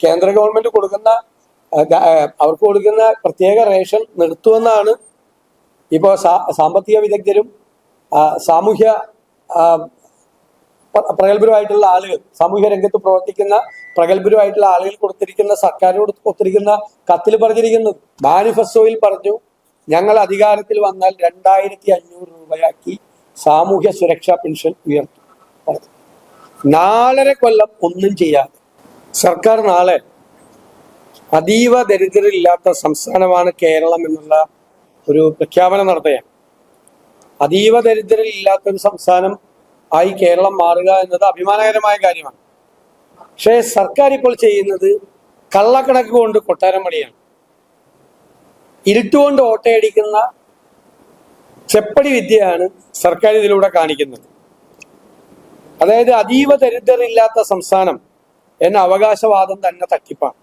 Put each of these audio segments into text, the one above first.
കേന്ദ്ര ഗവൺമെന്റ് കൊടുക്കുന്ന അവർക്ക് കൊടുക്കുന്ന പ്രത്യേക റേഷൻ നിർത്തുമെന്നാണ് ഇപ്പോൾ സാമ്പത്തിക വിദഗ്ധരും സാമൂഹ്യ പ്രഗത്ഭരുമായിട്ടുള്ള ആളുകൾ സാമൂഹ്യ രംഗത്ത് പ്രവർത്തിക്കുന്ന പ്രഗത്ഭരുമായിട്ടുള്ള ആളുകൾ കൊടുത്തിരിക്കുന്ന സർക്കാരിനോട് കൊടുത്തിരിക്കുന്ന കത്തിൽ പറഞ്ഞിരിക്കുന്നത് മാനിഫെസ്റ്റോയിൽ പറഞ്ഞു ഞങ്ങൾ അധികാരത്തിൽ വന്നാൽ രണ്ടായിരത്തി അഞ്ഞൂറ് രൂപയാക്കി സാമൂഹ്യ സുരക്ഷാ പെൻഷൻ ഉയർത്തും. നാലര കൊല്ലം ഒന്നും ചെയ്യാതെ സർക്കാർ നാളെ അതീവ ദരിദ്രരില്ലാത്ത സംസ്ഥാനമാണ് കേരളം എന്നുള്ള ഒരു പ്രഖ്യാപനം നടത്തുകയാണ്. അതീവ ദരിദ്രരില്ലാത്ത ഒരു സംസ്ഥാനം ആയി കേരളം മാറുക എന്നത് അഭിമാനകരമായ കാര്യമാണ്. പക്ഷേ സർക്കാർ ഇപ്പോൾ ചെയ്യുന്നത് കള്ളക്കണക്ക് കൊണ്ട് കൊട്ടാരം പണിയാണ്. ഇരുട്ടുകൊണ്ട് ഓട്ടയടിക്കുന്ന ചെപ്പടി വിദ്യയാണ് സർക്കാർ ഇതിലൂടെ കാണിക്കുന്നത്. അതായത് അതീവ ദരിദ്രരില്ലാത്ത സംസ്ഥാനം എന്ന അവകാശവാദം തന്നെ തട്ടിപ്പാണ്.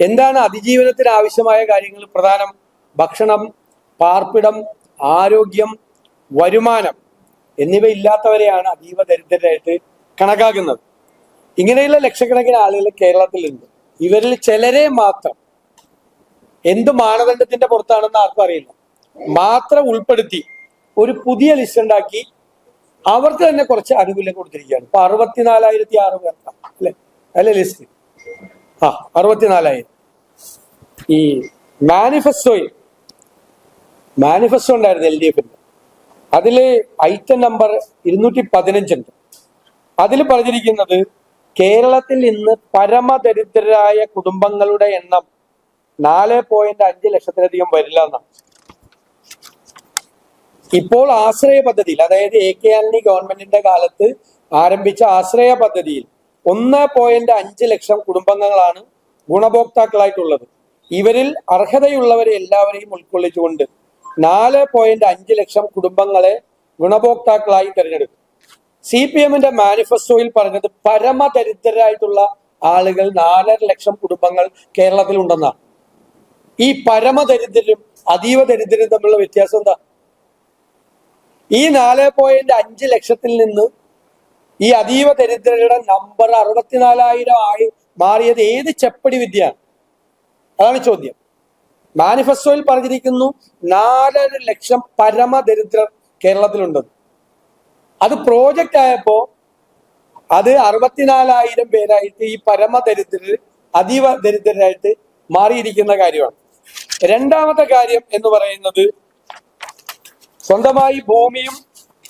എന്താണ് അതിജീവനത്തിന് ആവശ്യമായ കാര്യങ്ങൾ? പ്രധാനം ഭക്ഷണം പാർപ്പിടം ആരോഗ്യം വരുമാനം എന്നിവ ഇല്ലാത്തവരെയാണ് അതീവ ദരിദ്രരായിട്ട് കണക്കാക്കുന്നത്. ഇങ്ങനെയുള്ള ലക്ഷക്കണക്കിന് ആളുകൾ കേരളത്തിലുണ്ട്. ഇവരിൽ ചിലരെ മാത്രം എന്ത് മാനദണ്ഡത്തിന്റെ പുറത്താണെന്ന് ആർക്കും അറിയില്ല. മാത്രം ഉൾപ്പെടുത്തി ഒരു പുതിയ ലിസ്റ്റ് ഉണ്ടാക്കി അവർക്ക് തന്നെ കുറച്ച് ആനുകൂല്യം കൊടുത്തിരിക്കുകയാണ്. ഇപ്പൊ അറുപത്തിനാലായിരത്തി ആറ് പേർക്കാണ് അല്ലെ? അല്ലെ ലിസ്റ്റ്. ആ അറുപത്തിനാലായിരം ഈ മാനിഫെസ്റ്റോയിൽ മാനിഫെസ്റ്റോ ഉണ്ടായിരുന്നു എൽ ഡി എഫിന്റെ അതിൽ ഐറ്റം നമ്പർ ഇരുന്നൂറ്റി പതിനഞ്ചുണ്ട് അതിൽ പറഞ്ഞിരിക്കുന്നത് കേരളത്തിൽ ഇന്ന് പരമദരിദ്രരായ കുടുംബങ്ങളുടെ എണ്ണം നാല് പോയിന്റ് അഞ്ച് ലക്ഷത്തിലധികം വരില്ല എന്നാണ്. ഇപ്പോൾ ആശ്രയ പദ്ധതിയിൽ അതായത് എ കെ ആന്റണി ഗവൺമെന്റിന്റെ കാലത്ത് ആരംഭിച്ച ആശ്രയ പദ്ധതിയിൽ ഒന്ന് പോയിന്റ് അഞ്ച് ലക്ഷം കുടുംബങ്ങളാണ് ഗുണഭോക്താക്കളായിട്ടുള്ളത്. ഇവരിൽ അർഹതയുള്ളവരെ എല്ലാവരെയും ഉൾക്കൊള്ളിച്ചുകൊണ്ട് നാല് പോയിന്റ് അഞ്ച് ലക്ഷം കുടുംബങ്ങളെ ഗുണഭോക്താക്കളായി തിരഞ്ഞെടുക്കും സി പി എമ്മിന്റെ മാനിഫെസ്റ്റോയിൽ പറഞ്ഞത് പരമദരിദ്രരായിട്ടുള്ള ആളുകൾ നാലര ലക്ഷം കുടുംബങ്ങൾ കേരളത്തിൽ ഉണ്ടെന്നാണ് ഈ പരമദരിദ്രരും അതീവ ദരിദ്രരും തമ്മിലുള്ള വ്യത്യാസം എന്താ? ഈ നാല് പോയിന്റ് അഞ്ച് ലക്ഷത്തിൽ നിന്ന് ഈ അതീവ ദരിദ്രരുടെ നമ്പർ അറുപത്തിനാലായിരം ആയി മാറിയത് ഏത് ചെപ്പടി വിദ്യയാണ്? അതാണ് ചോദ്യം. മാനിഫെസ്റ്റോയിൽ പറഞ്ഞിരിക്കുന്നു നാലര ലക്ഷം പരമ ദരിദ്രർ കേരളത്തിലുണ്ട്. അത് പ്രോജക്റ്റ് ആയപ്പോ അത് അറുപത്തിനാലായിരം പേരായിട്ട് ഈ പരമ പരമദരിദ്രർ അതീവ ദരിദ്രരായിട്ട് മാറിയിരിക്കുന്ന കാര്യമാണ്. രണ്ടാമത്തെ കാര്യം എന്ന് പറയുന്നത് സ്വന്തമായി ഭൂമിയും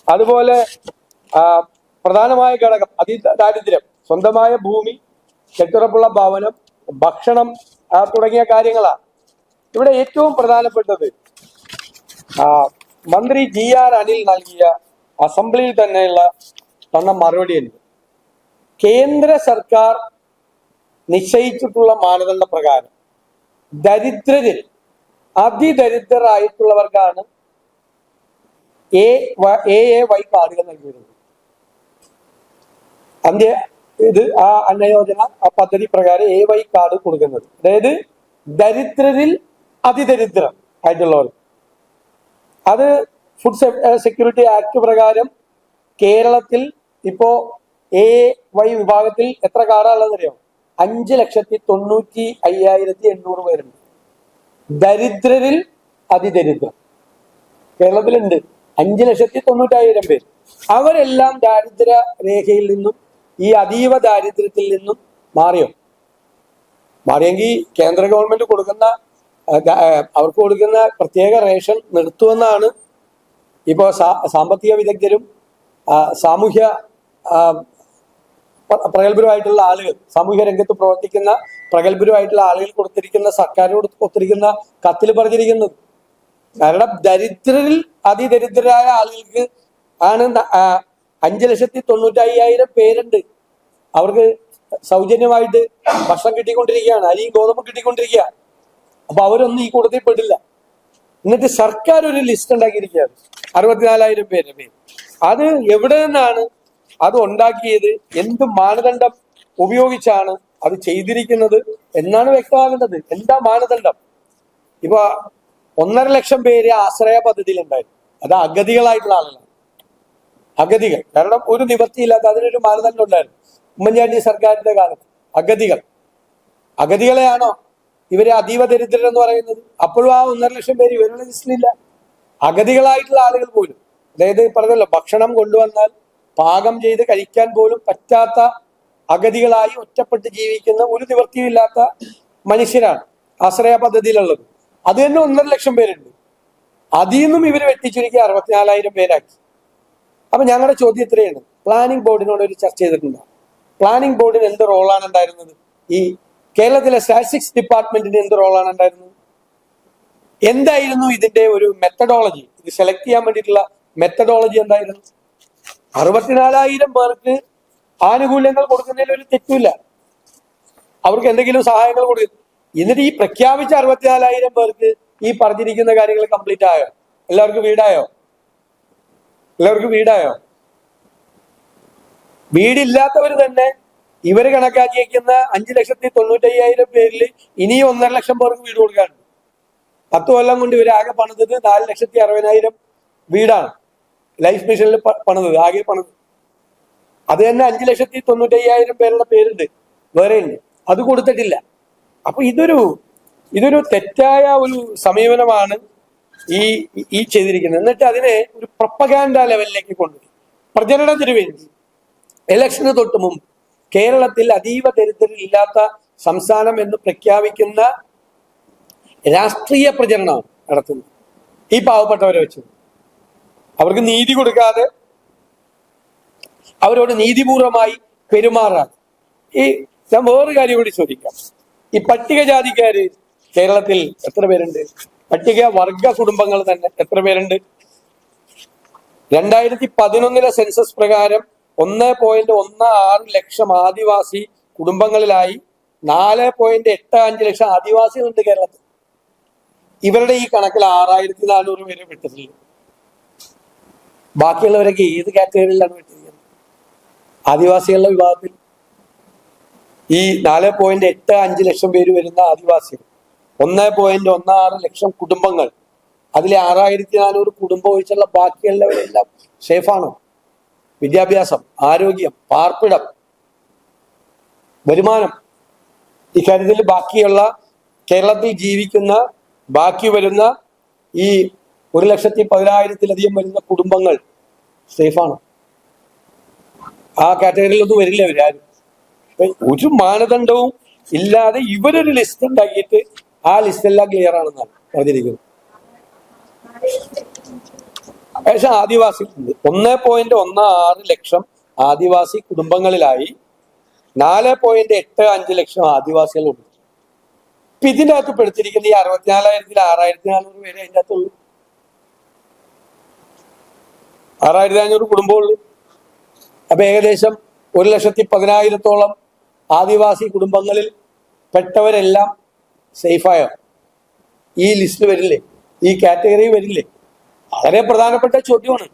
അതുപോലെ പ്രധാനമായ ഘടകം അതി ദാരിദ്ര്യം. സ്വന്തമായ ഭൂമി കെട്ടുറപ്പുള്ള ഭവനം ഭക്ഷണം തുടങ്ങിയ കാര്യങ്ങളാണ്. ഇവിടെ ഏറ്റവും പ്രധാനപ്പെട്ടത് മന്ത്രി ജി ആർ അനിൽ നൽകിയ അസംബ്ലിയിൽ തന്നെയുള്ള തന്ന മറുപടിയുണ്ട് കേന്ദ്ര സർക്കാർ നിശ്ചയിച്ചിട്ടുള്ള മാനദണ്ഡ പ്രകാരം ദരിദ്രരിൽ വ- എ എ വൈ കാർഡുകൾ നൽകിയിരുന്നത്. അന്ത്യ ഇത് ആ അന്നയോജന ആ പദ്ധതി പ്രകാരം എ വൈ കാർഡ് കൊടുക്കുന്നത്. അതായത് ദരിദ്രരിൽ അതിദരിദ്രം ആയിട്ടുള്ളവർ. അത് ഫുഡ് സെക്യൂരിറ്റി ആക്ട് പ്രകാരം കേരളത്തിൽ ഇപ്പോ എ വൈ വിഭാഗത്തിൽ എത്ര കാർഡാണെന്ന് അറിയാം? അഞ്ച് ലക്ഷത്തി തൊണ്ണൂറ്റി അയ്യായിരത്തി എണ്ണൂറ് പേരുണ്ട്. ദരിദ്രരിൽ അതിദരിദ്രം. കേരളത്തിലുണ്ട്. അഞ്ച് ലക്ഷത്തി തൊണ്ണൂറ്റായിരം പേര്. അവരെല്ലാം ദാരിദ്ര്യ രേഖയിൽ നിന്നും ഈ അതീവ ദാരിദ്ര്യത്തിൽ നിന്നും മാറിയോ? മാറിയെങ്കിൽ കേന്ദ്ര ഗവൺമെന്റ് കൊടുക്കുന്ന അവർക്ക് കൊടുക്കുന്ന പ്രത്യേക റേഷൻ നിർത്തുമെന്നാണ് ഇപ്പോൾ സാമ്പത്തിക വിദഗ്ധരും സാമൂഹ്യ പ്രഗത്ഭരുമായിട്ടുള്ള ആളുകൾ സാമൂഹ്യ രംഗത്ത് പ്രവർത്തിക്കുന്ന പ്രഗത്ഭരുമായിട്ടുള്ള ആളുകൾ കൊടുത്തിരിക്കുന്ന സർക്കാരിനോട് കൊടുത്തിരിക്കുന്ന കത്തിൽ പറഞ്ഞിരിക്കുന്നത് കാരണം ദരിദ്രരിൽ അതിദരിദ്രരായ ആളുകൾക്ക് ആണ് അഞ്ച് ലക്ഷത്തി തൊണ്ണൂറ്റി അയ്യായിരം പേരുണ്ട്. അവർക്ക് സൗജന്യമായിട്ട് ഭക്ഷണം കിട്ടിക്കൊണ്ടിരിക്കുകയാണ്. അരിയും ഗോതമ്പും കിട്ടിക്കൊണ്ടിരിക്കുക. അപ്പൊ അവരൊന്നും ഈ കൂട്ടത്തിൽ പെടില്ല. എന്നിട്ട് സർക്കാർ ഒരു ലിസ്റ്റ് ഉണ്ടാക്കിയിരിക്കുകയാണ്. അറുപത്തിനാലായിരം പേര്. അത് എവിടെ നിന്നാണ് അത് ഉണ്ടാക്കിയത്? എന്ത് മാനദണ്ഡം ഉപയോഗിച്ചാണ് അത് ചെയ്തിരിക്കുന്നത് എന്നാണ് വ്യക്തമാകേണ്ടത്. എന്താ മാനദണ്ഡം? ഇപ്പൊ ഒന്നര ലക്ഷം പേര് ആശ്രയ പദ്ധതിയിൽ ഉണ്ടായിരുന്നു അത് അഗതികളായിട്ടുള്ള ആളുകളാണ്. അഗതികൾ. കാരണം ഒരു നിവൃത്തിയില്ലാത്ത അതിനൊരു മാനദണ്ഡം ഉണ്ടായിരുന്നു. ഉമ്മൻചാണ്ടി സർക്കാരിന്റെ കാലത്ത് അഗതികൾ. അഗതികളെയാണോ ഇവരെ അതീവ ദരിദ്രരെന്ന് പറയുന്നത്? അപ്പോഴും ആ ഒന്നര ലക്ഷം പേര് ഇവരുടെ ലിസ്റ്റിലില്ല അഗതികളായിട്ടുള്ള ആളുകൾ പോലും. അതായത് പറഞ്ഞല്ലോ ഭക്ഷണം കൊണ്ടുവന്നാൽ പാകം ചെയ്ത് കഴിക്കാൻ പോലും പറ്റാത്ത അഗതികളായി ഒറ്റപ്പെട്ട് ജീവിക്കുന്ന ഒരു നിവൃത്തിയില്ലാത്ത മനുഷ്യരാണ് ആശ്രയ പദ്ധതിയിലുള്ളത്. അത് തന്നെ ഒന്നര ലക്ഷം പേരുണ്ട്. അതിൽ നിന്നും ഇവർ വെട്ടിച്ചുരുക്കി അറുപത്തിനാലായിരം പേരാക്കി. അപ്പൊ ഞങ്ങളുടെ ചോദ്യം ഇത്രയാണ്. പ്ലാനിംഗ് ബോർഡിനോട് ഒരു ചർച്ച ചെയ്തിട്ടുണ്ട്. പ്ലാനിംഗ് ബോർഡിന് എന്ത് റോളാണ് ഉണ്ടായിരുന്നത്? ഈ കേരളത്തിലെ സ്റ്റാറ്റിസ്റ്റിക്സ് ഡിപ്പാർട്ട്മെന്റിന് എന്ത് റോളാണ് ഉണ്ടായിരുന്നത്? എന്തായിരുന്നു ഇതിന്റെ ഒരു മെത്തഡോളജി ഇത് സെലക്ട് ചെയ്യാൻ വേണ്ടിയിട്ടുള്ള മെത്തഡോളജി എന്തായിരുന്നു? അറുപത്തിനാലായിരം പേർക്ക് ആനുകൂല്യങ്ങൾ കൊടുക്കുന്നതിൽ ഒരു തെറ്റില്ല അവർക്ക് എന്തെങ്കിലും സഹായങ്ങൾ കൊടുക്കും. എന്നിട്ട് ഈ പ്രഖ്യാപിച്ച അറുപത്തിനാലായിരം പേർക്ക് ഈ പറഞ്ഞിരിക്കുന്ന കാര്യങ്ങൾ കംപ്ലീറ്റ് ആയോ? എല്ലാവർക്കും വീടായോ? എല്ലാവർക്കും വീടായോ? വീടില്ലാത്തവർ തന്നെ ഇവർ കണക്കാക്കിയിരിക്കുന്ന അഞ്ചു ലക്ഷത്തി തൊണ്ണൂറ്റി അയ്യായിരം പേരിൽ ഇനിയും ഒന്നര ലക്ഷം പേർക്ക് വീട് കൊടുക്കാനുണ്ട്. പത്ത് കൊല്ലം കൊണ്ട് ഇവർ ആകെ പണിതത് നാല് ലക്ഷത്തി അറുപതിനായിരം വീടാണ്. ലൈഫ് മിഷനിൽ പണിതത് ആകെ പണിത് അത് തന്നെ അഞ്ചു ലക്ഷത്തി തൊണ്ണൂറ്റി അയ്യായിരം പേരുടെ പേരുണ്ട്. വേറെ അത് കൊടുത്തിട്ടില്ല. അപ്പൊ ഇതൊരു ഇതൊരു തെറ്റായ ഒരു സമീപനമാണ് ഈ ഈ ചെയ്തിരിക്കുന്നത്. എന്നിട്ട് അതിനെ ഒരു പ്രപ്പഗാൻഡ ലെവലിലേക്ക് കൊണ്ടുപോയി പ്രചരണത്തിന് വേണ്ടി ഇലക്ഷന് തൊട്ട് മുമ്പ് കേരളത്തിൽ അതീവ ദരിദ്രരില്ലാത്ത സംസ്ഥാനം എന്ന് പ്രഖ്യാപിക്കുന്ന രാഷ്ട്രീയ പ്രചരണമാണ് നടത്തുന്നത് ഈ പാവപ്പെട്ടവരെ വെച്ച്. അവർക്ക് നീതി കൊടുക്കാതെ അവരോട് നീതിപൂർവമായി പെരുമാറാതെ. ഈ ഞാൻ വേറൊരു കാര്യം കൂടി ചോദിക്കാം. ഈ പട്ടികജാതിക്കാര് കേരളത്തിൽ എത്ര പേരുണ്ട്? പട്ടിക വർഗ കുടുംബങ്ങൾ തന്നെ. എത്ര പേരുണ്ട്? രണ്ടായിരത്തി പതിനൊന്നിലെ സെൻസസ് പ്രകാരം ഒന്ന് പോയിന്റ് ഒന്ന് ആറ് ലക്ഷം ആദിവാസി കുടുംബങ്ങളിലായി നാല് പോയിന്റ് എട്ട് അഞ്ച് ലക്ഷം ആദിവാസികളുണ്ട് കേരളത്തിൽ. ഇവരുടെ ഈ കണക്കിൽ ആറായിരത്തി നാനൂറ് പേര് വിട്ടിട്ടുണ്ട് ബാക്കിയുള്ളവരൊക്കെ ഏത് കാറ്റഗറിയിലാണ് വിട്ടിരിക്കുന്നത് ആദിവാസികളുടെ വിഭാഗത്തിൽ ഈ നാല് പോയിന്റ് എട്ട് അഞ്ച് ലക്ഷം പേര് വരുന്ന ആദിവാസികൾ. ഒന്ന് പോയിന്റ് ഒന്ന് ആറ് ലക്ഷം കുടുംബങ്ങൾ. അതിലെ ആറായിരത്തി നാനൂറ് കുടുംബം ഒഴിച്ചുള്ള ബാക്കിയുള്ളവരെല്ലാം സേഫാണോ. വിദ്യാഭ്യാസം ആരോഗ്യം പാർപ്പിടം വരുമാനം. ഇക്കാര്യത്തിൽ ബാക്കിയുള്ള കേരളത്തിൽ ജീവിക്കുന്ന ബാക്കി വരുന്ന ഈ ഒരു ലക്ഷത്തി പതിനായിരത്തിലധികം വരുന്ന കുടുംബങ്ങൾ സേഫാണ്. ആ കാറ്റഗറിയിലൊന്നും വരില്ല അവരാരും ഒരു മാനദണ്ഡവും ഇല്ലാതെ ഇവരൊരു ലിസ്റ്റ് ഉണ്ടാക്കിയിട്ട് ആ ലിസ്റ്റ് എല്ലാം ക്ലിയർ ആണെന്നാണ് പറഞ്ഞിരിക്കുന്നത്. പക്ഷെ ആദിവാസികളുണ്ട് ഒന്ന് പോയിന്റ് ഒന്ന് ആറ് ലക്ഷം ആദിവാസി കുടുംബങ്ങളിലായി നാല് പോയിന്റ് എട്ട് അഞ്ച് ലക്ഷം ആദിവാസികളുണ്ട്. ഇപ്പൊ ഇതിന്റെ അകത്ത് പെടുത്തിരിക്കുന്ന ഈ അറുപത്തിനാലായിരത്തിൽ ആറായിരത്തി നാനൂറ് പേര് അതിന്റെ അകത്തുള്ളൂ ആറായിരത്തി അഞ്ഞൂറ് കുടുംബമുള്ളൂ അപ്പൊ ഏകദേശം ഒരു ലക്ഷത്തി പതിനായിരത്തോളം ആദിവാസി കുടുംബങ്ങളിൽ പെട്ടവരെല്ലാം സേഫായോ? ഈ ലിസ്റ്റ് വരില്ലേ? ഈ കാറ്റഗറി വരില്ലേ? വളരെ പ്രധാനപ്പെട്ട ചോദ്യമാണ്.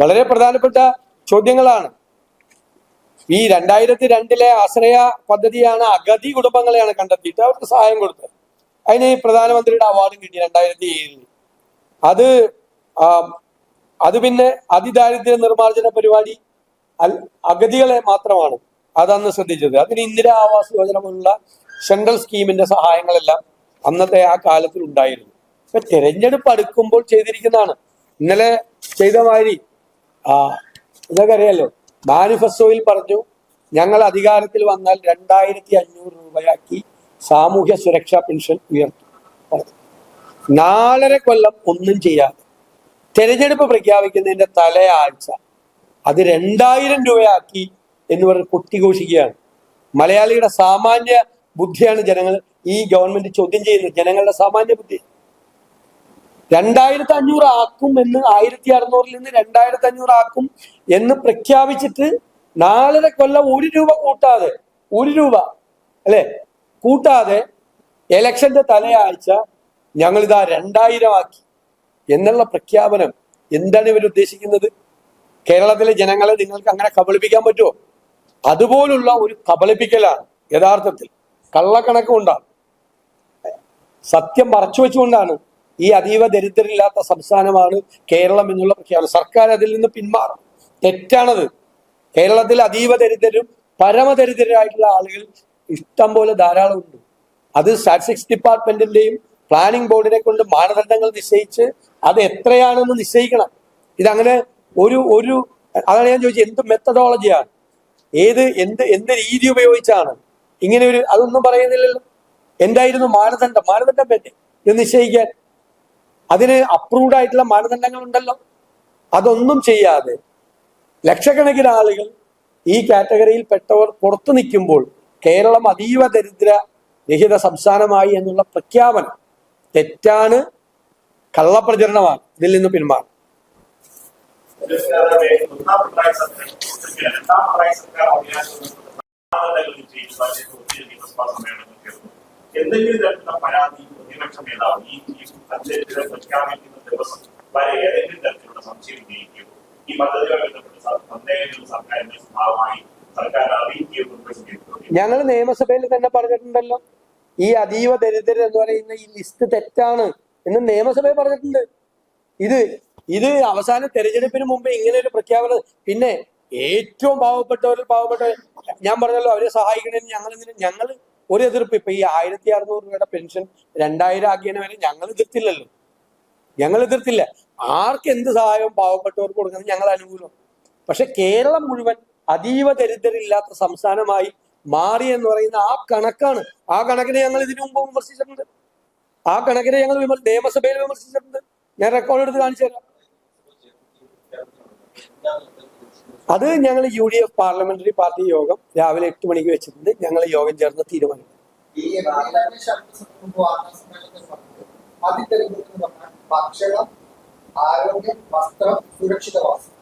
വളരെ പ്രധാനപ്പെട്ട ചോദ്യങ്ങളാണ്. ഈ രണ്ടായിരത്തി രണ്ടിലെ ആശ്രയ പദ്ധതിയാണ് അഗതി കുടുംബങ്ങളെയാണ് കണ്ടെത്തിയിട്ട് അവർക്ക് സഹായം കൊടുത്തത്. അതിന് പ്രധാനമന്ത്രിയുടെ അവാർഡും കിട്ടി രണ്ടായിരത്തി ഏഴിൽ അത് അത് പിന്നെ അതിദാരിദ്ര്യ നിർമ്മാർജന പരിപാടി അഗതികളെ മാത്രമാണ് അതന്ന് ശ്രദ്ധിച്ചത്. അതിന് ഇന്ദിരാ ആവാസ് യോജന പോലുള്ള സെൻട്രൽ സ്കീമിന്റെ സഹായങ്ങളെല്ലാം അന്നത്തെ ആ കാലത്തിൽ ഉണ്ടായിരുന്നു. ഇപ്പൊ തെരഞ്ഞെടുപ്പ് അടുക്കുമ്പോൾ ചെയ്തിരിക്കുന്നതാണ്. ഇന്നലെ ചെയ്ത മാതിരി ആ ഇതൊക്കെ അറിയാലോ മാനിഫെസ്റ്റോയിൽ പറഞ്ഞു ഞങ്ങൾ അധികാരത്തിൽ വന്നാൽ രണ്ടായിരത്തി അഞ്ഞൂറ് രൂപയാക്കി സാമൂഹ്യ സുരക്ഷാ പെൻഷൻ ഉയർത്തും. നാലര കൊല്ലം ഒന്നും ചെയ്യാതെ തെരഞ്ഞെടുപ്പ് പ്രഖ്യാപിക്കുന്നതിന്റെ തലയാഴ്ച അത് രണ്ടായിരം രൂപയാക്കി എന്ന് പറഞ്ഞ് കൊട്ടിഘോഷിക്കുകയാണ്. മലയാളിയുടെ സാമാന്യ ബുദ്ധിയാണ് ജനങ്ങൾ ഈ ഗവൺമെന്റ് ചോദ്യം ചെയ്യുന്നത്. ജനങ്ങളുടെ സാമാന്യ ബുദ്ധി. രണ്ടായിരത്തി അഞ്ഞൂറ് ആക്കും എന്ന് ആയിരത്തി അറുന്നൂറിൽ നിന്ന് രണ്ടായിരത്തി അഞ്ഞൂറ് ആക്കും എന്ന് പ്രഖ്യാപിച്ചിട്ട് നാലര കൊല്ലം ഒരു രൂപ കൂട്ടാതെ ഒരു രൂപ അല്ലെ? കൂട്ടാതെ എലക്ഷന്റെ തലയാഴ്ച ഞങ്ങൾ ഇതാ രണ്ടായിരം ആക്കി എന്നുള്ള പ്രഖ്യാപനം എന്താണ് ഇവർ ഉദ്ദേശിക്കുന്നത്? കേരളത്തിലെ ജനങ്ങളെ നിങ്ങൾക്ക് അങ്ങനെ കബളിപ്പിക്കാൻ പറ്റുമോ? അതുപോലുള്ള ഒരു കബളിപ്പിക്കലാണ് യഥാർത്ഥത്തിൽ. കള്ളക്കണക്ക് ഉണ്ടാണ് സത്യം മറച്ചു വെച്ചുകൊണ്ടാണ് ഈ അതീവ ദരിദ്രരില്ലാത്ത സംസ്ഥാനമാണ് കേരളം എന്നുള്ള പ്രഖ്യാപനം. സർക്കാർ അതിൽ നിന്ന് പിന്മാറും. തെറ്റാണത്. കേരളത്തിൽ അതീവ ദരിദ്രരും പരമദരിദ്രരായിട്ടുള്ള ആളുകൾ ഇഷ്ടം പോലെ ധാരാളം ഉണ്ട്. അത് സ്റ്റാറ്റിസ്റ്റിക്സ് ഡിപ്പാർട്ട്മെന്റിന്റെയും പ്ലാനിംഗ് ബോർഡിനെ കൊണ്ട് മാനദണ്ഡങ്ങൾ നിശ്ചയിച്ച് അത് എത്രയാണെന്ന് നിശ്ചയിക്കണം. ഇതങ്ങനെ ഒരു ഒരു അതാണ് ഞാൻ ചോദിച്ചത്. എന്ത് മെത്തഡോളജിയാണ് ഏത് എന്ത് എന്ത് രീതി ഉപയോഗിച്ചാണ്? ഇങ്ങനെ ഒരു അതൊന്നും പറയുന്നില്ലല്ലോ. എന്തായിരുന്നു മാനദണ്ഡം? മാനദണ്ഡം പറ്റി ഇത് നിശ്ചയിക്കാൻ. അതിന് അപ്രൂവ്ഡ് ആയിട്ടുള്ള മാനദണ്ഡങ്ങൾ ഉണ്ടല്ലോ അതൊന്നും ചെയ്യാതെ ലക്ഷക്കണക്കിന് ആളുകൾ ഈ കാറ്റഗറിയിൽ പെട്ടവർ പുറത്തു നിൽക്കുമ്പോൾ കേരളം അതീവ ദരിദ്ര രഹിത സംസ്ഥാനമായി എന്നുള്ള പ്രഖ്യാപനം തെറ്റാണ് കള്ളപ്രചരണമാണ്. ഇതിൽ നിന്ന് പിന്മാറും. ഒന്നാം പ്രായ സർക്കാർ രണ്ടാം പ്രായ സർക്കാർ എന്തെങ്കിലും തരത്തിലുള്ള പരാതി പ്രതിപക്ഷ നേതാവ് ഈ ബജറ്റ് പ്രഖ്യാപിക്കുന്ന ദിവസം വരെ ഏതെങ്കിലും തരത്തിലുള്ള സംശയം ഉന്നയിക്കുകയോ ഈ പദ്ധതിയുമായി ബന്ധപ്പെട്ട് സന്ദേഹങ്ങൾ സർക്കാരിന്റെ സ്വഭാവമായി സർക്കാർ അറിയിക്കുകയോ ഞങ്ങൾ നിയമസഭയിൽ തന്നെ പറഞ്ഞിട്ടുണ്ടല്ലോ. ഈ അതീവ ദരിദ്രർ എന്ന് പറയുന്ന ഈ ലിസ്റ്റ് തെറ്റാണ് എന്ന് നിയമസഭയിൽ പറഞ്ഞിട്ടുണ്ട്. ഇത് ഇത് അവസാന തെരഞ്ഞെടുപ്പിന് മുമ്പ് ഇങ്ങനെ ഒരു പ്രഖ്യാപനം പിന്നെ ഏറ്റവും പാവപ്പെട്ടവരിൽ പാവപ്പെട്ടവർ ഞാൻ പറഞ്ഞല്ലോ അവരെ സഹായിക്കണേ ഞങ്ങൾ എന്തിനും ഞങ്ങൾ ഒരു എതിർപ്പ്. ഇപ്പൊ ഈ ആയിരത്തി അറുന്നൂറ് രൂപയുടെ പെൻഷൻ രണ്ടായിരം ആക്കിയതിനെ വരെ ഞങ്ങൾ എതിർത്തില്ലല്ലോ. ഞങ്ങൾ എതിർത്തില്ല. ആർക്ക് എന്ത് സഹായവും പാവപ്പെട്ടവർക്ക് കൊടുക്കുന്നത് ഞങ്ങൾ അനുകൂലം പക്ഷെ കേരളം മുഴുവൻ അതീവ ദരിദ്രരില്ലാത്ത സംസ്ഥാനമായി മാറി എന്ന് പറയുന്ന ആ കണക്കാണ്. ആ കണക്കിനെ ഞങ്ങൾ ഇതിനു മുമ്പ് വിമർശിച്ചിട്ടുണ്ട്. ആ കണക്കിനെ ഞങ്ങൾ വിമർ നിയമസഭയിൽ വിമർശിച്ചിട്ടുണ്ട്. ഞാൻ റെക്കോർഡ് എടുത്ത് കാണിച്ചു തരാം. അത് ഞങ്ങൾ U D F parliamentary party യോഗം രാവിലെ എട്ട് മണിക്ക് വെച്ചിട്ടുണ്ട്. ഞങ്ങൾ യോഗം ചേർന്ന് പറഞ്ഞാൽ ഭക്ഷണം ആരോഗ്യം വസ്ത്രം സുരക്ഷിതവാസം.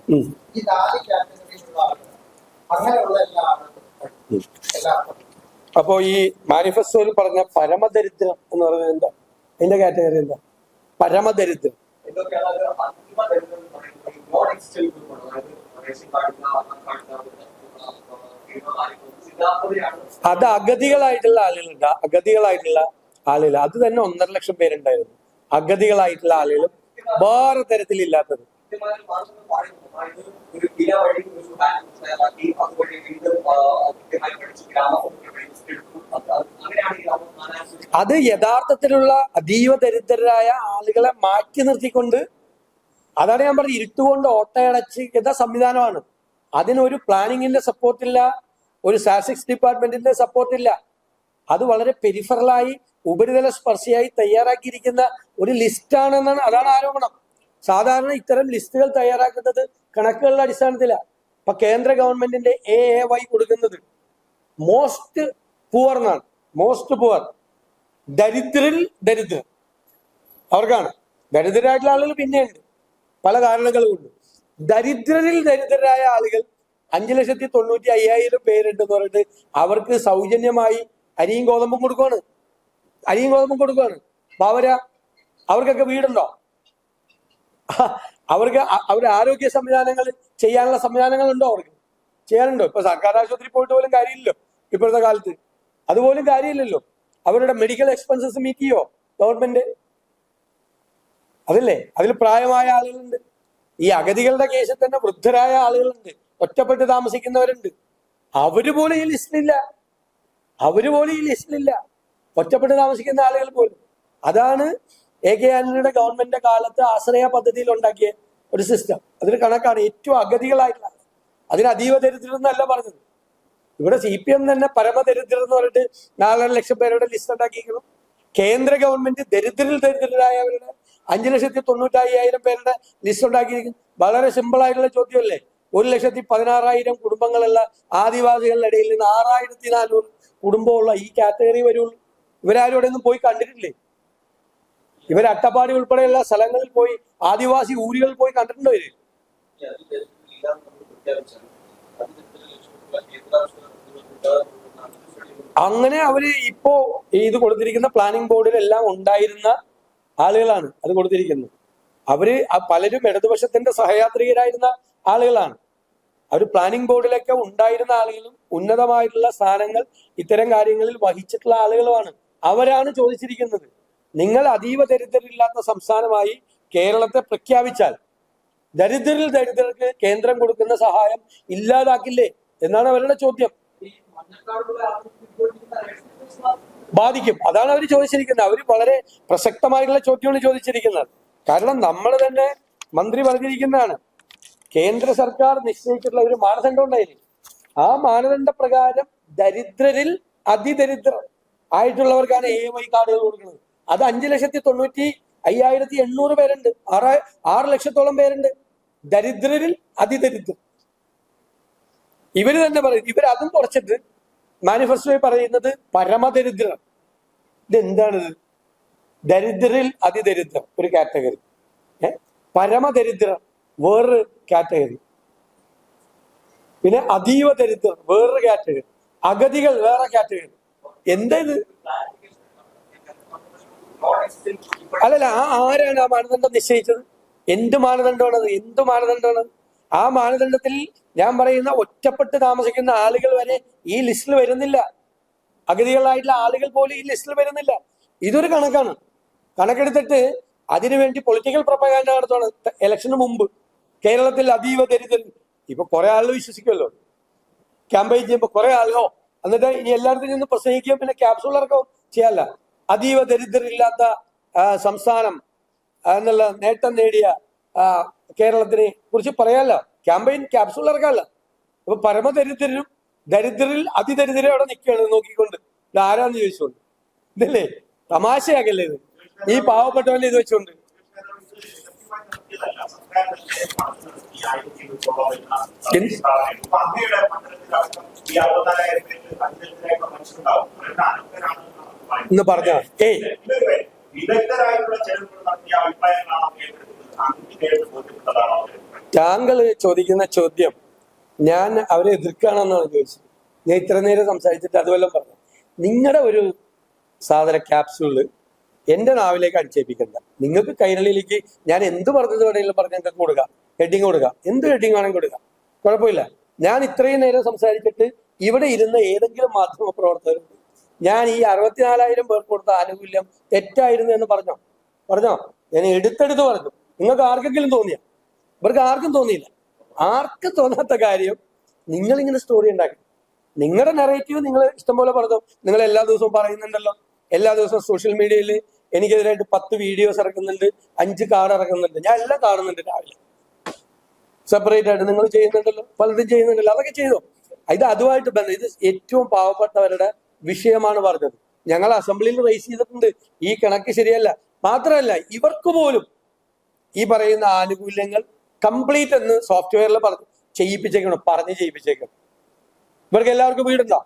ഈ നാല് കാറ്റഗറിയിലുള്ള ആളുകൾ അങ്ങനെയുള്ള എല്ലാ ആളുകളും. അപ്പോ ഈ മാനിഫെസ്റ്റോയിൽ പറഞ്ഞ പരമദരിദ്രം എന്ന് പറയുന്നത് എന്താ? അതിന്റെ കാറ്റഗറി എന്താ? പരമദരിദ്രം. അത് അഗതികളായിട്ടുള്ള ആളുകളുണ്ട് അഗതികളായിട്ടുള്ള ആളുകൾ. അത് തന്നെ ഒന്നര ലക്ഷം പേരുണ്ടായിരുന്നു. അഗതികളായിട്ടുള്ള ആളുകളും വേറെ തരത്തിലില്ലാത്തത് അത് യഥാർത്ഥത്തിലുള്ള അതീവ ദരിദ്രരായ ആളുകളെ മാറ്റി നിർത്തിക്കൊണ്ട് അതാണ് ഞാൻ പറഞ്ഞത്. ഇരുട്ടുകൊണ്ട് ഓട്ടയടച്ചിരിക്കുന്ന സംവിധാനമാണ്. അതിനൊരു പ്ലാനിങ്ങിന്റെ സപ്പോർട്ടില്ല ഒരു സ്റ്റാറ്റിസ്റ്റിക്സ് ഡിപ്പാർട്ട്മെന്റിന്റെ സപ്പോർട്ടില്ല. അത് വളരെ പെരിഫറലായി ഉപരിതല സ്പർശിയായി തയ്യാറാക്കിയിരിക്കുന്ന ഒരു ലിസ്റ്റാണെന്നാണ് അതാണ് ആരോപണം. സാധാരണ ഇത്തരം ലിസ്റ്റുകൾ തയ്യാറാക്കുന്നത് കണക്കുകളുടെ അടിസ്ഥാനത്തിലാണ് ഇപ്പൊ കേന്ദ്ര ഗവൺമെന്റിന്റെ എ എ വൈ കൊടുക്കുന്നത് മോസ്റ്റ് പുവർ എന്നാണ്. മോസ്റ്റ് പുവർ ദരിദ്രരിൽ ദരിദ്രർ അവർക്കാണ്. ദരിദ്രരായിട്ടുള്ള ആളുകൾ പിന്നെയുണ്ട്. പല കാരണങ്ങൾ ഉണ്ട്. ദരിദ്രരിൽ ദരിദ്രരായ ആളുകൾ അഞ്ചു ലക്ഷത്തി തൊണ്ണൂറ്റി അയ്യായിരം പേരുണ്ടെന്ന് പറഞ്ഞിട്ട് അവർക്ക് സൗജന്യമായി അരിയും ഗോതമ്പും കൊടുക്കുവാണ്. അരിയും ഗോതമ്പും കൊടുക്കുവാണ്. അവര അവർക്കൊക്കെ വീടുണ്ടോ? അവർക്ക് അവരുടെ ആരോഗ്യ സംവിധാനങ്ങൾ ചെയ്യാനുള്ള സംവിധാനങ്ങൾ ഉണ്ടോ അവർക്ക്? ചെയ്യാനുണ്ടോ ഇപ്പൊ സർക്കാർ ആശുപത്രി പോയിട്ട് പോലും കാര്യമില്ലല്ലോ ഇപ്പോഴത്തെ കാലത്ത്. അതുപോലും കാര്യമില്ലല്ലോ. അവരുടെ മെഡിക്കൽ എക്സ്പെൻസസ് മീറ്റ് ചെയ്യോ ഗവൺമെന്റ് അതല്ലേ? അതിൽ പ്രായമായ ആളുകളുണ്ട്. ഈ അഗതികളുടെ കേസിൽ തന്നെ വൃദ്ധരായ ആളുകളുണ്ട്. ഒറ്റപ്പെട്ട് താമസിക്കുന്നവരുണ്ട്. അവർ പോലും ഈ ലിസ്റ്റിലില്ല. അവർ പോലും ഈ ലിസ്റ്റിലില്ല. ഒറ്റപ്പെട്ട് താമസിക്കുന്ന ആളുകൾ പോലും. അതാണ് എ കെ ആന്റണിയുടെ ഗവൺമെന്റിന്റെ കാലത്ത് ആശ്രയ പദ്ധതിയിൽ ഉണ്ടാക്കിയ ഒരു സിസ്റ്റം അതിന് കണക്കാണ്. ഏറ്റവും അഗതികളായിട്ടുള്ള. അതിന് അതീവ ദരിദ്രമെന്നല്ല പറഞ്ഞത്. ഇവിടെ സി പി എം തന്നെ പരമദരിദ്രർ എന്ന് പറഞ്ഞിട്ട് നാലര ലക്ഷം പേരുടെ ലിസ്റ്റ് ഉണ്ടാക്കിയിരിക്കണം കേന്ദ്ര ഗവൺമെന്റ് ദരിദ്രരിൽ ദരിദ്രരായവരുടെ അഞ്ചു ലക്ഷത്തി തൊണ്ണൂറ്റി അയ്യായിരം പേരുടെ ലിസ്റ്റ് ഉണ്ടാക്കിയിരിക്കും. വളരെ സിമ്പിൾ ആയിട്ടുള്ള ചോദ്യമല്ലേ? ഒരു ലക്ഷത്തി പതിനാറായിരം കുടുംബങ്ങളുള്ള ആദിവാസികളുടെ ഇടയിൽ നിന്ന് ആറായിരത്തി നാനൂറ് കുടുംബമുള്ള ഈ കാറ്റഗറി വരുള്ളൂ. ഇവരാരും ഇവിടെ ഒന്നും പോയി കണ്ടിട്ടില്ലേ? ഇവർ അട്ടപ്പാടി ഉൾപ്പെടെയുള്ള സ്ഥലങ്ങളിൽ പോയി ആദിവാസി ഊരുകളിൽ പോയി കണ്ടിട്ടുണ്ടോ ഇവർ? അങ്ങനെ അവർ ഇപ്പോ ഇത് കൊടുത്തിരിക്കുന്ന പ്ലാനിംഗ് ബോർഡിലെല്ലാം ഉണ്ടായിരുന്ന ആളുകളാണ് അത് കൊടുത്തിരിക്കുന്നത് അവർ പലരും ഇടതുപക്ഷത്തിന്റെ സഹയാത്രികരായിരുന്ന ആളുകളാണ്. അവർ പ്ലാനിംഗ് ബോർഡിലൊക്കെ ഉണ്ടായിരുന്ന ആളുകളും ഉന്നതമായിട്ടുള്ള സ്ഥാനങ്ങൾ ഇത്തരം കാര്യങ്ങളിൽ വഹിച്ചിട്ടുള്ള ആളുകളുമാണ്. അവരാണ് ചോദിച്ചിരിക്കുന്നത്. നിങ്ങൾ അതീവ ദരിദ്രരില്ലാത്ത സംസ്ഥാനമായി കേരളത്തെ പ്രഖ്യാപിച്ചാൽ ദരിദ്രരിൽ ദരിദ്രർക്ക് കേന്ദ്രം കൊടുക്കുന്ന സഹായം ഇല്ലാതാക്കില്ലേ? എന്നാണ് അവരുടെ ചോദ്യം. ബാധിക്കും. അതാണ് അവർ ചോദിച്ചിരിക്കുന്നത്. അവർ വളരെ പ്രസക്തമായിട്ടുള്ള ചോദ്യമാണ് ചോദിച്ചിരിക്കുന്നത്. കാരണം നമ്മൾ തന്നെ മന്ത്രി പറഞ്ഞിരിക്കുന്നതാണ്. കേന്ദ്ര സർക്കാർ നിശ്ചയിച്ചിട്ടുള്ള ഒരു മാനദണ്ഡം ഉണ്ടായിരുന്നു ആ മാനദണ്ഡ പ്രകാരം ദരിദ്രരിൽ അതിദരിദ്രർ ആയിട്ടുള്ളവർക്കാണ് എ എം ഐ കാർഡുകൾ കൊടുക്കുന്നത്. അത് അഞ്ചു ലക്ഷത്തി തൊണ്ണൂറ്റി അയ്യായിരത്തി എണ്ണൂറ് പേരുണ്ട്. ആറ് ആറ് ലക്ഷത്തോളം പേരുണ്ട്. ദരിദ്രരിൽ അതിദരിദ്രർ. ഇവർ തന്നെ പറയും. ഇവരതും കുറച്ചിട്ട് മാനിഫെസ്റ്റോയിൽ പറയുന്നത് പരമദരിദ്രർ ഇതെന്താണിത്? ദരിദ്രരിൽ അതിദരിദ്രം ഒരു കാറ്റഗറി. ഏ? പരമദരിദ്രർ വേറൊരു കാറ്റഗറി. പിന്നെ അതീവ ദരിദ്രർ വേറൊരു കാറ്റഗറി. അഗതികൾ വേറെ കാറ്റഗറി. എന്താ ഇത് അല്ലല്ല ആ ആരാണ് ആ മാനദണ്ഡം നിശ്ചയിച്ചത്? എന്ത് മാനദണ്ഡമാണത്? എന്ത് മാനദണ്ഡമാണ്? ആ മാനദണ്ഡത്തിൽ ഞാൻ പറയുന്ന ഒറ്റപ്പെട്ട് താമസിക്കുന്ന ആളുകൾ വരെ ഈ ലിസ്റ്റിൽ വരുന്നില്ല. അഗതികളായിട്ടുള്ള ആളുകൾ പോലും ഈ ലിസ്റ്റിൽ വരുന്നില്ല. ഇതൊരു കണക്കാണ്. കണക്കെടുത്തിട്ട് അതിനുവേണ്ടി പൊളിറ്റിക്കൽ പ്രൊപ്പഗാൻഡ നടത്തുകയാണ് ഇലക്ഷന് മുമ്പ് കേരളത്തിൽ അതീവ ദരിദ്രൻ. ഇപ്പൊ കുറെ ആളുകൾ വിശ്വസിക്കുമല്ലോ. ക്യാമ്പയിൻ ചെയ്യുമ്പോൾ കുറെ ആളുകളോ എന്നിട്ട് ഇനി എല്ലായിടത്തും നിന്ന് പ്രസംഗിക്കുകയും പിന്നെ ക്യാപ്സൂൾ ഇറക്കുകയും ചെയ്യാല്ല. അതീവ ദരിദ്രരില്ലാത്ത സംസ്ഥാനം എന്നുള്ള നേട്ടം നേടിയ കേരളത്തിനെ കുറിച്ച് പറയാല്ല. ക്യാമ്പയിൻ ക്യാപ്സൂൾ ഇറക്കാല്ല. അപ്പൊ പരമദരിദ്രരും ദരിദ്രരിൽ അതിദരിദ്രം അവിടെ നിൽക്കുകയാണ് നോക്കിക്കൊണ്ട്. ഇത് ആരാന്ന് ചോദിച്ചുകൊണ്ട്? ഇതല്ലേ? തമാശയാകല്ലേ ഇത്? ഈ പാവപ്പെട്ടവനെ ഇത് വെച്ചുകൊണ്ട്. മനുഷ്യരുണ്ടാവും എന്ന് പറഞ്ഞ ഏയ്. താങ്കൾ ചോദിക്കുന്ന ചോദ്യം ഞാൻ അവരെ എതിർക്കുകയാണെന്നാണ് ചോദിച്ചത്. ഞാൻ ഇത്ര നേരം സംസാരിച്ചിട്ട് അതുവല്ലം പറഞ്ഞു. നിങ്ങളുടെ ഒരു സാധന ക്യാപ്സ്യൂൾ എന്റെ നാവിലേക്ക് അടിച്ചേപ്പിക്കണ്ട നിങ്ങൾക്ക് കൈരളിയിലേക്ക് ഞാൻ എന്ത് പറഞ്ഞത് വേണമെങ്കിലും പറഞ്ഞ് നിങ്ങൾക്ക് കൊടുക്കാം. ഹെഡിങ് കൊടുക്കാം. എന്ത് ഹെഡിങ് വേണമെങ്കിൽ കൊടുക്കാം. കുഴപ്പമില്ല. ഞാൻ ഇത്രയും നേരം സംസാരിച്ചിട്ട് ഇവിടെ ഇരുന്ന ഏതെങ്കിലും മാധ്യമ പ്രവർത്തകരുണ്ട്. ഞാൻ ഈ അറുപത്തിനാലായിരം പേർക്ക് കൊടുത്ത ആനുകൂല്യം തെറ്റായിരുന്നു എന്ന് പറഞ്ഞോ? പറഞ്ഞോ? ഞാൻ എടുത്തെടുത്ത് പറഞ്ഞു. നിങ്ങൾക്ക് ആർക്കെങ്കിലും തോന്നിയ? ഇവർക്ക് ആർക്കും തോന്നിയില്ല. ആർക്കും തോന്നാത്ത കാര്യം നിങ്ങൾ ഇങ്ങനെ സ്റ്റോറി ഉണ്ടാക്കി. നിങ്ങളുടെ നെറേറ്റീവ് നിങ്ങൾ ഇഷ്ടംപോലെ പറഞ്ഞു. നിങ്ങൾ എല്ലാ ദിവസവും പറയുന്നുണ്ടല്ലോ. എല്ലാ ദിവസവും സോഷ്യൽ മീഡിയയിൽ എനിക്കെതിരായിട്ട് പത്ത് വീഡിയോസ് ഇറക്കുന്നുണ്ട് അഞ്ച് കാർഡ് ഇറക്കുന്നുണ്ട്. ഞാൻ എല്ലാം കാണുന്നുണ്ട് രാവിലെ. സെപ്പറേറ്റ് ആയിട്ട് നിങ്ങൾ ചെയ്യുന്നുണ്ടല്ലോ. പലതും ചെയ്യുന്നുണ്ടല്ലോ. അതൊക്കെ ചെയ്തോ. ഇത് അതുമായിട്ട് ബന്ധം. ഇത് ഏറ്റവും പാവപ്പെട്ടവരുടെ വിഷയമാണ് പറഞ്ഞത്. ഞങ്ങൾ അസംബ്ലിയിൽ റേസ് ചെയ്തിട്ടുണ്ട്. ഈ കണക്ക് ശരിയല്ല. മാത്രമല്ല ഇവർക്ക് പോലും ഈ പറയുന്ന ആനുകൂല്യങ്ങൾ കംപ്ലീറ്റ് എന്ന് സോഫ്റ്റ്വെയറിൽ പറഞ്ഞു ചെയ്യിപ്പിച്ചേക്കണം പറഞ്ഞ് ചെയ്യിപ്പിച്ചേക്കണം. ഇവർക്ക് എല്ലാവർക്കും വീടുണ്ടോ?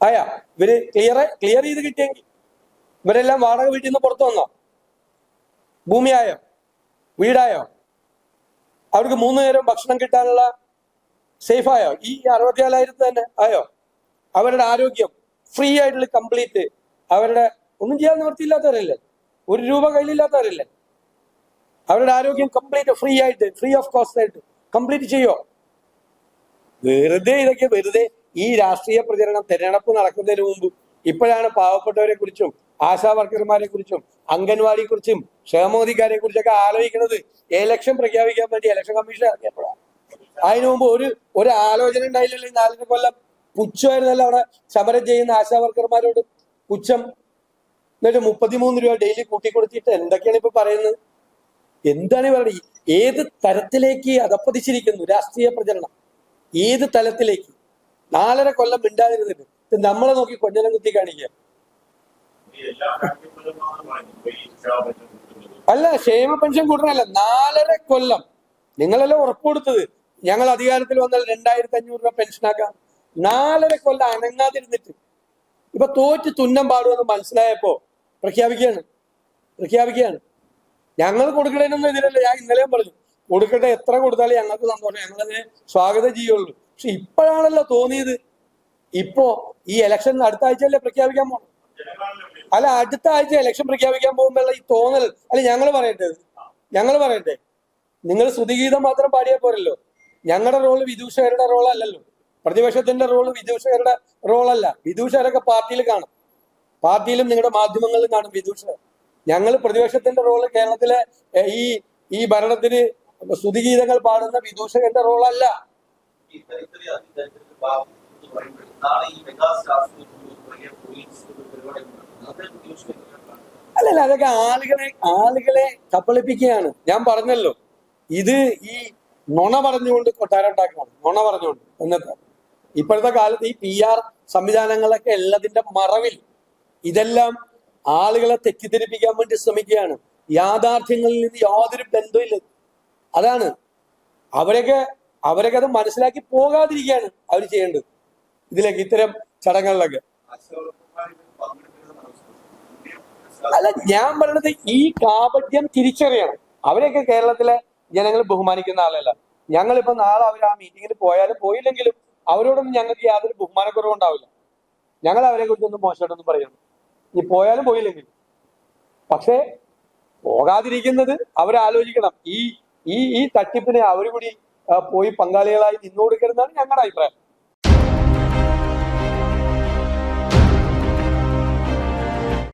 ആയാ ഇവർ ക്ലിയർ ക്ലിയർ ചെയ്ത് കിട്ടിയെങ്കിൽ. ഇവരെല്ലാം വാടക വീട്ടിൽ നിന്ന് പുറത്തു വന്നോ? ഭൂമിയായോ വീടായോ? അവർക്ക് മൂന്ന് നേരം ഭക്ഷണം കിട്ടാനുള്ള സേഫായോ ഈ അറുപത്തിനാലായിരത്തി തന്നെ ആയോ? അവരുടെ ആരോഗ്യം ഫ്രീ ആയിട്ടുള്ള കംപ്ലീറ്റ് അവരുടെ ഒന്നും ചെയ്യാൻ നിവൃത്തിയില്ലാത്തവരല്ലേ? ഒരു രൂപ കയ്യിലില്ലാത്തവരല്ലേ? അവരുടെ ആരോഗ്യം കംപ്ലീറ്റ് ഫ്രീ ആയിട്ട് ഫ്രീ ഓഫ് കോസ്റ്റ് ആയിട്ട് കംപ്ലീറ്റ് ചെയ്യോ വെറുതെ ഇതൊക്കെ വെറുതെ ഈ രാഷ്ട്രീയ പ്രചരണം തെരഞ്ഞെടുപ്പ് നടക്കുന്നതിന് മുമ്പ് ഇപ്പോഴാണ് പാവപ്പെട്ടവരെ കുറിച്ചും ആശാ വർക്കർമാരെ കുറിച്ചും അംഗൻവാടിയെ കുറിച്ചും ക്ഷേമോധികാരെ കുറിച്ചൊക്കെ ആലോചിക്കുന്നത് ഇലക്ഷൻ പ്രഖ്യാപിക്കാൻ വേണ്ടി ഇലക്ഷൻ കമ്മീഷൻ ഇറങ്ങിയപ്പോഴാണ് അതിനു മുമ്പ് ഒരു ഒരു ആലോചന ഉണ്ടായില്ലല്ലോ നാലര കൊല്ലം. പുച്ഛമായിരുന്നല്ലോ അവിടെ സമരം ചെയ്യുന്ന ആശാ വർക്കർമാരോട്. പുച്ഛം. എന്നിട്ട് മുപ്പത്തിമൂന്ന് രൂപ ഡെയിലി കൂട്ടിക്കൊടുത്തിട്ട് എന്തൊക്കെയാണ് ഇപ്പൊ പറയുന്നത്? എന്താണ് ഇവരുടെ ഏത് തരത്തിലേക്ക് അതപ്പതിച്ചിരിക്കുന്നു രാഷ്ട്രീയ പ്രചരണം? ഏത് തലത്തിലേക്ക്? നാലര കൊല്ലം മിണ്ടാതിരുന്നിട്ട് നമ്മളെ നോക്കി കൊഞ്ഞനം കുത്തി കാണിക്കുക. അല്ല ക്ഷേമ പെൻഷൻ കൂട്ടണല്ല നാലര കൊല്ലം. നിങ്ങളെല്ലാം ഉറപ്പ് കൊടുത്തത്? ഞങ്ങൾ അധികാരത്തിൽ വന്നാൽ രണ്ടായിരത്തി അഞ്ഞൂറ് രൂപ പെൻഷനാക്കാം നാലര കൊല്ലം അനങ്ങാതിരുന്നിട്ട്. ഇപ്പൊ തോറ്റ് തുന്നം പാടുമെന്ന് മനസ്സിലായപ്പോ പ്രഖ്യാപിക്കുകയാണ്. പ്രഖ്യാപിക്കുകയാണ്. ഞങ്ങൾ കൊടുക്കണേനൊന്നും ഇതിലല്ല. ഞാൻ ഇന്നലെയും പറഞ്ഞു കൊടുക്കട്ടെ എത്ര കൊടുത്താലും ഞങ്ങൾക്ക് സന്തോഷം. ഞങ്ങളതിനെ സ്വാഗതം ചെയ്യുള്ളൂ പക്ഷെ ഇപ്പോഴാണല്ലോ തോന്നിയത്. ഇപ്പോ ഈ ഇലക്ഷൻ അടുത്ത ആഴ്ചയല്ലേ പ്രഖ്യാപിക്കാൻ പോകണം അല്ല അടുത്ത ആഴ്ച ഇലക്ഷൻ പ്രഖ്യാപിക്കാൻ പോകുമ്പോഴുള്ള ഈ തോന്നൽ? അല്ല ഞങ്ങൾ പറയട്ടെ. ഞങ്ങൾ പറയട്ടെ. നിങ്ങൾ ശ്രുതിഗീതം മാത്രം പാടിയാൽ പോരല്ലോ. ഞങ്ങളുടെ റോൾ വിദൂഷകരുടെ റോൾ അല്ലല്ലോ. പ്രതിപക്ഷത്തിന്റെ റോൾ വിദൂഷകരുടെ റോളല്ല വിദൂഷകരൊക്കെ പാർട്ടിയിൽ കാണും. പാർട്ടിയിലും നിങ്ങളുടെ മാധ്യമങ്ങളിലും കാണും വിദൂഷകർ. ഞങ്ങൾ പ്രതിപക്ഷത്തിന്റെ റോൾ കേരളത്തിലെ ഈ ഈ ഭരണത്തിന് സ്തുതിഗീതങ്ങൾ പാടുന്ന വിദൂഷകന്റെ റോളല്ല അല്ലല്ല അതൊക്കെ ആളുകളെ ആളുകളെ കപ്പളിപ്പിക്കുകയാണ്. ഞാൻ പറഞ്ഞല്ലോ. ഇത് ഈ നുണ പറഞ്ഞുകൊണ്ട് കൊട്ടാരം ഉണ്ടാക്കുകയാണ് നുണ പറഞ്ഞുകൊണ്ട്. എന്നത്തെ. ഇപ്പോഴത്തെ കാലത്ത് ഈ പി ആർ സംവിധാനങ്ങളൊക്കെ എല്ലാത്തിന്റെ മറവിൽ ഇതെല്ലാം ആളുകളെ തെറ്റിദ്ധരിപ്പിക്കാൻ വേണ്ടി ശ്രമിക്കുകയാണ്. യാഥാർത്ഥ്യങ്ങളിൽ നിന്ന് യാതൊരു ബന്ധമില്ല അതാണ്. അവരൊക്കെ അവരൊക്കെ അത് മനസ്സിലാക്കി പോകാതിരിക്കുകയാണ് അവർ ചെയ്യേണ്ടത്. ഇതിലേക്ക് ഇത്തരം ചടങ്ങുകളിലൊക്കെ. അല്ല ഞാൻ പറയുന്നത് ഈ കാപട്യം തിരിച്ചറിയണം. അവരെയൊക്കെ കേരളത്തിലെ ജനങ്ങൾ ബഹുമാനിക്കുന്ന ആളല്ല. ഞങ്ങളിപ്പോ നാളെ അവർ ആ മീറ്റിങ്ങിൽ പോയാലും പോയില്ലെങ്കിലും അവരോടൊന്നും ഞങ്ങൾക്ക് യാതൊരു ബഹുമാനക്കുറവുണ്ടാവില്ല ഞങ്ങൾ അവരെ കുറിച്ചൊന്നും മോശമായിട്ടൊന്നും പറയണം ഇനി പോയാലും പോയില്ലെങ്കിൽ. പക്ഷേ പോകാതിരിക്കുന്നത് അവരാലോചിക്കണം. ഈ ഈ ഈ തട്ടിപ്പിനെ അവർ കൂടി പോയി പങ്കാളികളായി നിന്നു കൊടുക്കരുതെന്നാണ് ഞങ്ങളുടെ അഭിപ്രായം.